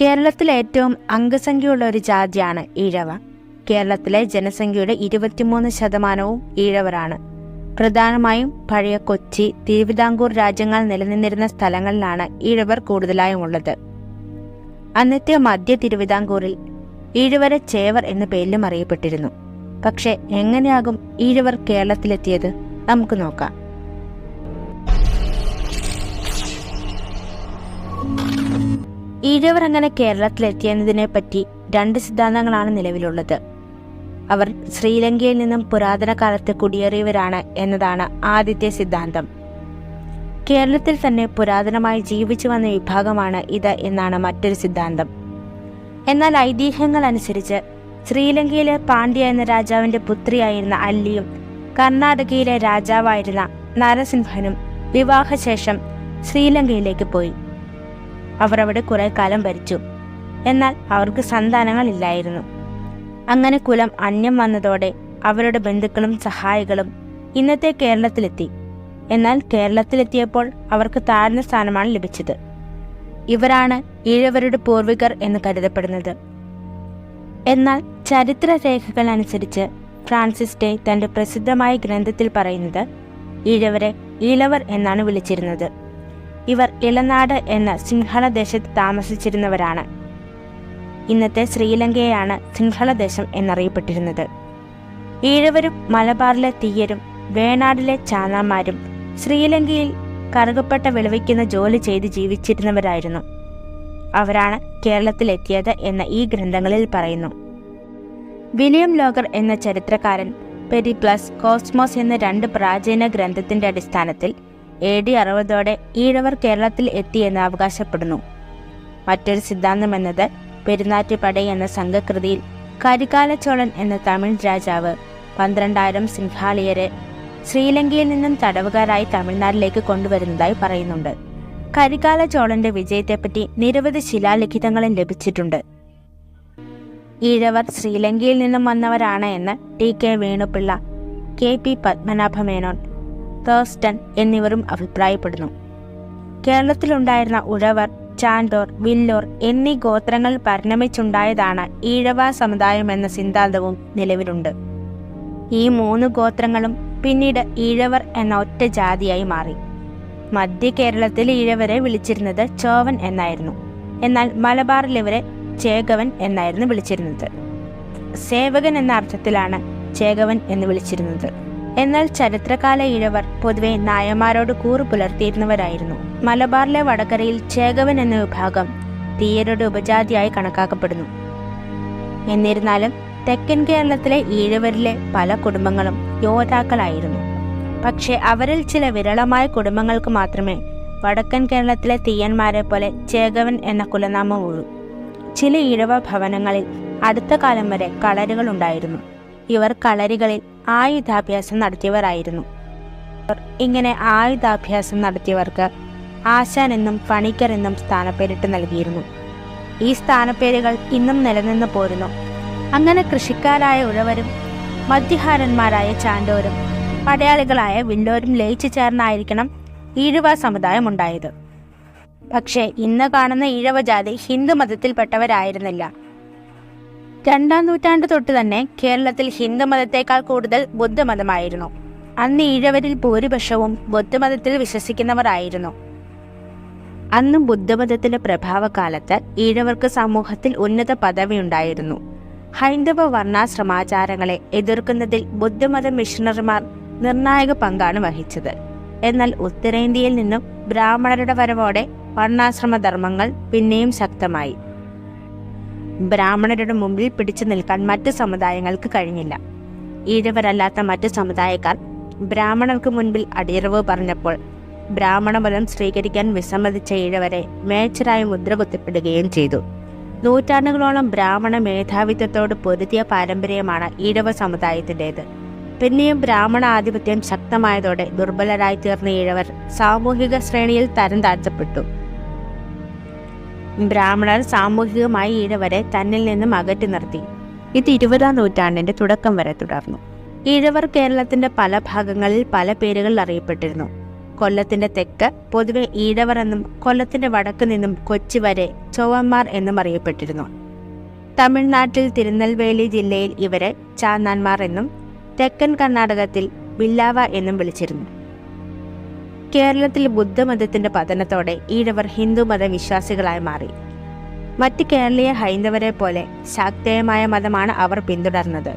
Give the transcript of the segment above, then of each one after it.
കേരളത്തിൽ ഏറ്റവും അംഗസംഖ്യയുള്ള ഒരു ജാതിയാണ് ഈഴവ. കേരളത്തിലെ ജനസംഖ്യയുടെ ഇരുപത്തിമൂന്ന് ശതമാനവും ഈഴവരാണ്. പ്രധാനമായും പഴയ കൊച്ചി തിരുവിതാംകൂർ രാജ്യങ്ങൾ നിലനിന്നിരുന്ന സ്ഥലങ്ങളിലാണ് ഈഴവർ കൂടുതലായും ഉള്ളത്. അന്നത്തെ മധ്യ തിരുവിതാംകൂറിൽ ഈഴവരെ ചേവർ എന്ന പേരിലും അറിയപ്പെട്ടിരുന്നു. പക്ഷെ എങ്ങനെയാകും ഈഴവർ കേരളത്തിലെത്തിയത്? നമുക്ക് നോക്കാം. ഈഴവർ അങ്ങനെ കേരളത്തിലെത്തിയതിനെ പറ്റി രണ്ട് സിദ്ധാന്തങ്ങളാണ് നിലവിലുള്ളത്. അവർ ശ്രീലങ്കയിൽ നിന്നും പുരാതന കാലത്ത് കുടിയേറിയവരാണ് എന്നതാണ് ആദ്യത്തെ സിദ്ധാന്തം. കേരളത്തിൽ തന്നെ പുരാതനമായി ജീവിച്ചു വന്ന വിഭാഗമാണ് ഇത് എന്നാണ് മറ്റൊരു സിദ്ധാന്തം. എന്നാൽ ഐതിഹ്യങ്ങൾ അനുസരിച്ച് ശ്രീലങ്കയിലെ പാണ്ഡ്യ എന്ന രാജാവിന്റെ പുത്രിയായിരുന്ന അല്ലിയും കർണാടകയിലെ രാജാവായിരുന്ന നരസിംഹനും വിവാഹശേഷം ശ്രീലങ്കയിലേക്ക് പോയി. അവർ അവിടെ കുറെ കാലം ഭരിച്ചു. എന്നാൽ അവർക്ക് സന്താനങ്ങളില്ലായിരുന്നു. അങ്ങനെ കുലം അന്യം വന്നതോടെ അവരുടെ ബന്ധുക്കളും സഹായികളും ഇന്നത്തെ കേരളത്തിലെത്തി. എന്നാൽ കേരളത്തിലെത്തിയപ്പോൾ അവർക്ക് താഴ്ന്ന സ്ഥാനമാണ് ലഭിച്ചത്. ഇവരാണ് ഈഴവരുടെ പൂർവികർ എന്ന് കരുതപ്പെടുന്നത്. എന്നാൽ ചരിത്ര രേഖകൾ അനുസരിച്ച് ഫ്രാൻസിസ് ഡേ തന്റെ പ്രസിദ്ധമായ ഗ്രന്ഥത്തിൽ പറയുന്നത് ഈഴവരെ ഈഴവർ എന്നാണ് വിളിച്ചിരുന്നത്. ഇവർ ഇളനാട് എന്ന സിംഹള ദേശത്ത് താമസിച്ചിരുന്നവരാണ്. ഇന്നത്തെ ശ്രീലങ്കയെയാണ് സിംഹളദേശം എന്നറിയപ്പെട്ടിരുന്നത്. ഈഴവരും മലബാറിലെ തീയരും വേണാടിലെ ചാന്നാമാരും ശ്രീലങ്കയിൽ കറുകപ്പെട്ട വിളവിക്കുന്ന ജോലി ചെയ്ത് ജീവിച്ചിരുന്നവരായിരുന്നു. അവരാണ് കേരളത്തിലെത്തിയത് എന്ന ഈ ഗ്രന്ഥങ്ങളിൽ പറയുന്നു. വിലിയം ലോഗർ എന്ന ചരിത്രകാരൻ പെരിപ്ലസ് കോസ്മോസ് എന്ന രണ്ട് പ്രാചീന ഗ്രന്ഥത്തിന്റെ അടിസ്ഥാനത്തിൽ എ ഡി അറുപതോടെ ഈഴവർ കേരളത്തിൽ എത്തിയെന്ന് അവകാശപ്പെടുന്നു. മറ്റൊരു സിദ്ധാന്തം എന്നത് പെരുന്നാറ്റുപട എന്ന സംഘകൃതിയിൽ കരികാലച്ചോളൻ എന്ന തമിഴ് രാജാവ് പന്ത്രണ്ടായിരം സിംഹാളിയരെ ശ്രീലങ്കയിൽ നിന്നും തടവുകാരായി തമിഴ്നാട്ടിലേക്ക് കൊണ്ടുവരുന്നതായി പറയുന്നുണ്ട്. കരികാല ചോളന്റെ വിജയത്തെപ്പറ്റി നിരവധി ശിലാലിഖിതങ്ങളും ലഭിച്ചിട്ടുണ്ട്. ഈഴവർ ശ്രീലങ്കയിൽ നിന്നും വന്നവരാണ് എന്ന് T K Venupillai K P Padmanabha Menon Thurston എന്നിവരും അഭിപ്രായപ്പെടുന്നു. കേരളത്തിലുണ്ടായിരുന്ന ഉഴവർ ചാൻഡോർ വില്ലോർ എന്നീ ഗോത്രങ്ങൾ പരിണമിച്ചുണ്ടായതാണ് ഈഴവ സമുദായം എന്ന സിദ്ധാന്തവും നിലവിലുണ്ട്. ഈ മൂന്ന് ഗോത്രങ്ങളും പിന്നീട് ഈഴവർ എന്ന ഒറ്റ ജാതിയായി മാറി. മധ്യ കേരളത്തിൽ ഈഴവരെ വിളിച്ചിരുന്നത് ചോവൻ എന്നായിരുന്നു. എന്നാൽ മലബാറിൽ ഇവരെ ചേകവൻ എന്നായിരുന്നു വിളിച്ചിരുന്നത്. സേവകൻ എന്ന അർത്ഥത്തിലാണ് ചേകവൻ എന്ന് വിളിച്ചിരുന്നത്. എന്നാൽ ചരിത്രകാല ഇഴവർ പൊതുവെ നായന്മാരോട് കൂറു പുലർത്തിയിരുന്നവരായിരുന്നു. മലബാറിലെ വടകരയിൽ ചേകവൻ എന്ന വിഭാഗം തീയരുടെ ഉപജാതിയായി കണക്കാക്കപ്പെടുന്നു. എന്നിരുന്നാലും തെക്കൻ കേരളത്തിലെ ഈഴവരിലെ പല കുടുംബങ്ങളും യോദ്ധാക്കളായിരുന്നു. പക്ഷേ അവരിൽ ചില വിരളമായ കുടുംബങ്ങൾക്ക് മാത്രമേ വടക്കൻ കേരളത്തിലെ തീയന്മാരെ പോലെ ചേകവൻ എന്ന കുലനാമം ഉള്ളൂ. ചില ഈഴവ ഭവനങ്ങളിൽ അടുത്ത കാലം വരെ കളരികൾ ഉണ്ടായിരുന്നു ഇവർ കളരികളിൽ ആയുധാഭ്യാസം നടത്തിയവരായിരുന്നു. ഇങ്ങനെ ആയുധാഭ്യാസം നടത്തിയവർക്ക് ആശാൻ എന്നും പണിക്കർ എന്നും സ്ഥാനപ്പേരിട്ട് നൽകിയിരുന്നു. ഈ സ്ഥാനപ്പേരുകൾ ഇന്നും നിലനിന്ന് പോരുന്നു. അങ്ങനെ കൃഷിക്കാരായ ഉഴവരും മധ്യഹാരന്മാരായ ചാണ്ടോരും പടയാളികളായ വില്ലോരും ലയിച്ചു ചേർന്നായിരിക്കണം ഈഴവ സമുദായം ഉണ്ടായത് പക്ഷേ ഇന്ന് കാണുന്ന ഈഴവ ജാതി ഹിന്ദു മതത്തിൽപ്പെട്ടവരായിരുന്നില്ല. രണ്ടാം നൂറ്റാണ്ട് തൊട്ട് തന്നെ കേരളത്തിൽ ഹിന്ദുമതത്തേക്കാൾ കൂടുതൽ ബുദ്ധമതമായിരുന്നു അന്ന് ഈഴവരിൽ ഭൂരിപക്ഷവും ബുദ്ധമതത്തിൽ വിശ്വസിക്കുന്നവർ ആയിരുന്നു അന്ന് ബുദ്ധമതത്തിന്റെ പ്രഭാവകാലത്ത് ഈഴവർക്ക് സമൂഹത്തിൽ ഉന്നത പദവി ഉണ്ടായിരുന്നു. ഹൈന്ദവ വർണാശ്രമാചാരങ്ങളെ എതിർക്കുന്നതിൽ ബുദ്ധമത മിഷണറിമാർ നിർണായക പങ്കാണ് വഹിച്ചത്. എന്നാൽ ഉത്തരേന്ത്യയിൽ നിന്നും ബ്രാഹ്മണരുടെ വരവോടെ വർണാശ്രമ ധർമ്മങ്ങൾ പിന്നെയും ശക്തമായി. ബ്രാഹ്മണരുടെ മുമ്പിൽ പിടിച്ചു നിൽക്കാൻ മറ്റ് സമുദായങ്ങൾക്ക് കഴിഞ്ഞില്ല. ഈഴവരല്ലാത്ത മറ്റ് സമുദായക്കാർ ബ്രാഹ്മണർക്ക് മുൻപിൽ അടിയറവ് പറഞ്ഞപ്പോൾ ബ്രാഹ്മണമതം സ്വീകരിക്കാൻ വിസമ്മതിച്ച ഈഴവരെ മേച്ചരായി മുദ്ര കുത്തിപ്പെടുകയും ചെയ്തു. നൂറ്റാണ്ടുകളോളം ബ്രാഹ്മണ മേധാവിത്വത്തോട് പൊരുതിയ പാരമ്പര്യമാണ് ഈഴവ സമുദായത്തിന്റെത്. പിന്നെയും ബ്രാഹ്മണ ആധിപത്യം ശക്തമായതോടെ ദുർബലരായി തീർന്ന ഈഴവർ സാമൂഹിക ശ്രേണിയിൽ തരം താഴ്ത്തപ്പെട്ടു. ബ്രാഹ്മണർ സാമൂഹികമായി ഈഴവരെ തന്നിൽ നിന്നും അകറ്റി നിർത്തി. ഇത് ഇരുപതാം നൂറ്റാണ്ടിന്റെ തുടക്കം വരെ തുടർന്നു. ഈഴവർ കേരളത്തിന്റെ പല ഭാഗങ്ങളിൽ പല പേരുകളിൽ അറിയപ്പെട്ടിരുന്നു. കൊല്ലത്തിന്റെ തെക്ക് പൊതുവെ ഈഴവർ എന്നും കൊല്ലത്തിന്റെ വടക്ക് നിന്നും കൊച്ചി വരെ ചൊവ്വന്മാർ എന്നും അറിയപ്പെട്ടിരുന്നു. തമിഴ്നാട്ടിൽ തിരുനെൽവേലി ജില്ലയിൽ ഇവരെ ചാന്നാന്മാർ എന്നും തെക്കൻ കർണാടകത്തിൽ ബില്ലാവ എന്നും വിളിച്ചിരുന്നു. കേരളത്തിൽ ബുദ്ധമതത്തിന്റെ പതനത്തോടെ ഈഴവർ ഹിന്ദുമത വിശ്വാസികളായി മാറി. മറ്റ് കേരളീയ ഹൈന്ദവരെ പോലെ ശാക്തേയമായ മതമാണ് അവർ പിന്തുടർന്നത്.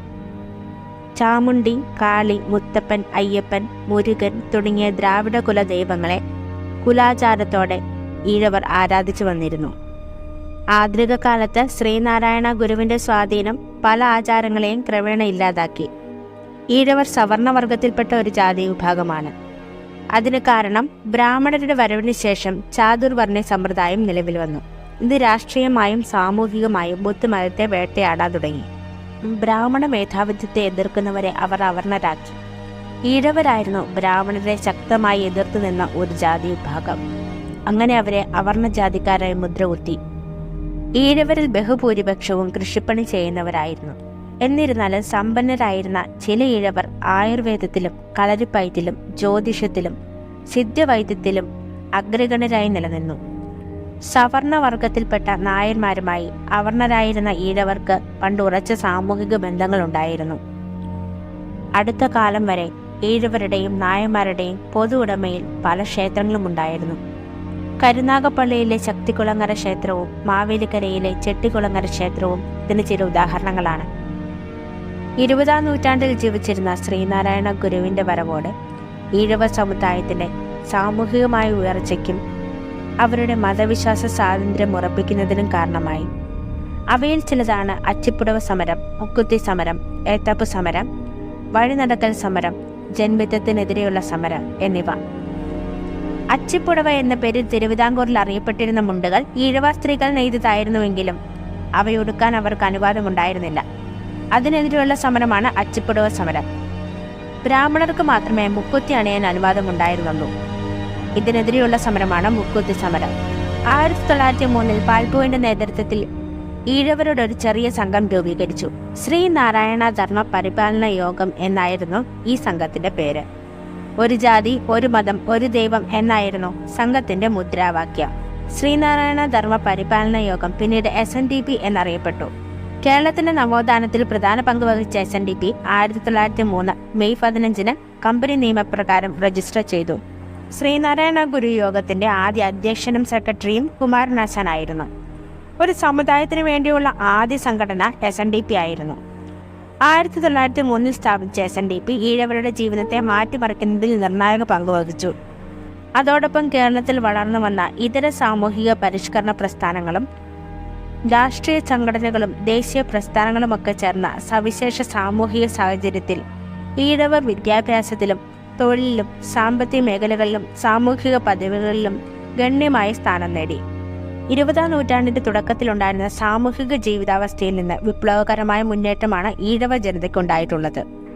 ചാമുണ്ടി കാളി മുത്തപ്പൻ അയ്യപ്പൻ മുരുകൻ തുടങ്ങിയ ദ്രാവിഡ കുല ദൈവങ്ങളെ കുലാചാരത്തോടെ ഈഴവർ ആരാധിച്ചു വന്നിരുന്നു. ആധുനിക കാലത്ത് ശ്രീനാരായണ ഗുരുവിന്റെ സ്വാധീനം പല ആചാരങ്ങളെയും ക്രമേണ ഇല്ലാതാക്കി. ഈഴവർ സവർണവർഗത്തിൽപ്പെട്ട ഒരു ജാതി വിഭാഗമാണ്. അതിന് കാരണം ബ്രാഹ്മണരുടെ വരവിന് ശേഷം ചാതുർവർണ സമ്പ്രദായം നിലവിൽ വന്നു. ഇത് രാഷ്ട്രീയമായും സാമൂഹികമായും ബുദ്ധമതത്തെ വേട്ടയാടാൻ തുടങ്ങി. ബ്രാഹ്മണ മേധാവിത്വത്തെ എതിർക്കുന്നവരെ അവർ അവർണരാക്കി. ഈഴവരായിരുന്നു ബ്രാഹ്മണരെ ശക്തമായി എതിർത്തു നിന്ന ഒരു ജാതി വിഭാഗം. അങ്ങനെ അവരെ അവർണ ജാതിക്കാരായി മുദ്രകുത്തി. ഈഴവരിൽ ബഹുഭൂരിപക്ഷവും കൃഷിപ്പണി ചെയ്യുന്നവരായിരുന്നു. എന്നിരുന്നാലും സമ്പന്നരായിരുന്ന ചില ഇഴവർ ആയുർവേദത്തിലും കളരിപ്പയറ്റിലും ജ്യോതിഷത്തിലും സിദ്ധവൈദ്യത്തിലും അഗ്രഗണരായി നിലനിന്നു. സവർണവർഗത്തിൽപ്പെട്ട നായന്മാരുമായി അവർണരായിരുന്ന ഈഴവർക്ക് പണ്ട് ഉറച്ച സാമൂഹിക ബന്ധങ്ങളുണ്ടായിരുന്നു. അടുത്ത കാലം വരെ ഈഴവരുടെയും നായന്മാരുടെയും പൊതു ഉടമയിൽ പല ക്ഷേത്രങ്ങളും ഉണ്ടായിരുന്നു. കരുനാഗപ്പള്ളിയിലെ ശക്തികുളങ്ങര ക്ഷേത്രവും മാവേലിക്കരയിലെ ചെട്ടികുളങ്ങര ക്ഷേത്രവും ഇതിന് ചില ഉദാഹരണങ്ങളാണ്. ഇരുപതാം നൂറ്റാണ്ടിൽ ജീവിച്ചിരുന്ന ശ്രീനാരായണ ഗുരുവിന്റെ വരവോടെ ഈഴവ സമുദായത്തിന്റെ സാമൂഹികമായ ഉയർച്ചയ്ക്കും അവരുടെ മതവിശ്വാസ സ്വാതന്ത്ര്യം ഉറപ്പിക്കുന്നതിനും കാരണമായി. അവയിൽ ചിലതാണ് അച്ചിപ്പുടവ സമരം മുക്കുത്തി സമരം ഏത്തപ്പ് സമരം വഴിനടക്കൽ സമരം ജന്മിത്തത്തിനെതിരെയുള്ള സമരം എന്നിവ. അച്ചിപ്പുടവ എന്ന പേരിൽ തിരുവിതാംകൂറിൽ അറിയപ്പെട്ടിരുന്ന മുണ്ടുകൾ ഈഴവ സ്ത്രീകൾ നെയ്തതായിരുന്നുവെങ്കിലും അവയൊടുക്കാൻ അവർക്ക് അനുവാദമുണ്ടായിരുന്നില്ല. അതിനെതിരെയുള്ള സമരമാണ് അച്ചിപ്പുടവ സമരം. ബ്രാഹ്മണർക്ക് മാത്രമേ മുക്കുത്തി അണിയാൻ അനുവാദമുണ്ടായിരുന്നുള്ളൂ. ഇതിനെതിരെയുള്ള സമരമാണ് മുക്കുത്തി സമരം. ആയിരത്തി തൊള്ളായിരത്തി മൂന്നിൽ പാൽപോയിന്റെ നേതൃത്വത്തിൽ ഈഴവരുടെ ഒരു ചെറിയ സംഘം രൂപീകരിച്ചു. ശ്രീനാരായണ ധർമ്മ പരിപാലന യോഗം എന്നായിരുന്നു ഈ സംഘത്തിന്റെ പേര്. ഒരു ജാതി ഒരു മതം ഒരു ദൈവം എന്നായിരുന്നു സംഘത്തിന്റെ മുദ്രാവാക്യം. ശ്രീനാരായണ ധർമ്മ പരിപാലന യോഗം പിന്നീട് എസ് എൻ ഡി പി എന്നറിയപ്പെട്ടു. കേരളത്തിന്റെ നവോത്ഥാനത്തിൽ പ്രധാന പങ്ക് വഹിച്ച എസ് എൻ ഡി പി ആയിരത്തി തൊള്ളായിരത്തി മൂന്ന് മെയ് പതിനഞ്ചിന് കമ്പനി നിയമപ്രകാരം രജിസ്റ്റർ ചെയ്തു. ശ്രീനാരായണ ഗുരു യോഗത്തിന്റെ ആദ്യ അധ്യക്ഷനും സെക്രട്ടറിയും കുമാരനാശാനായിരുന്നു. ഒരു സമുദായത്തിന് വേണ്ടിയുള്ള ആദ്യ സംഘടന എസ് എൻ ഡി പി ആയിരുന്നു. ആയിരത്തി തൊള്ളായിരത്തി മൂന്നിൽ സ്ഥാപിച്ച എസ് എൻ ഡി പി ഈഴവരുടെ ജീവിതത്തെ മാറ്റിമറിക്കുന്നതിൽ നിർണായക പങ്ക് വഹിച്ചു. അതോടൊപ്പം കേരളത്തിൽ വളർന്നു വന്ന ഇതര സാമൂഹിക പരിഷ്കരണ പ്രസ്ഥാനങ്ങളും രാഷ്ട്രീയ സംഘടനകളും ദേശീയ പ്രസ്ഥാനങ്ങളുമൊക്കെ ചേർന്ന സവിശേഷ സാമൂഹിക സാഹചര്യത്തിൽ ഈഴവർ വിദ്യാഭ്യാസത്തിലും തൊഴിലിലും സാമ്പത്തിക മേഖലകളിലും സാമൂഹിക പദവികളിലും ഗണ്യമായ സ്ഥാനം നേടി. ഇരുപതാം നൂറ്റാണ്ടിന്റെ തുടക്കത്തിലുണ്ടായിരുന്ന സാമൂഹിക ജീവിതാവസ്ഥയിൽ നിന്ന് വിപ്ലവകരമായ മുന്നേറ്റമാണ് ഈഴവ ജനതയ്ക്കുണ്ടായിട്ടുള്ളത്.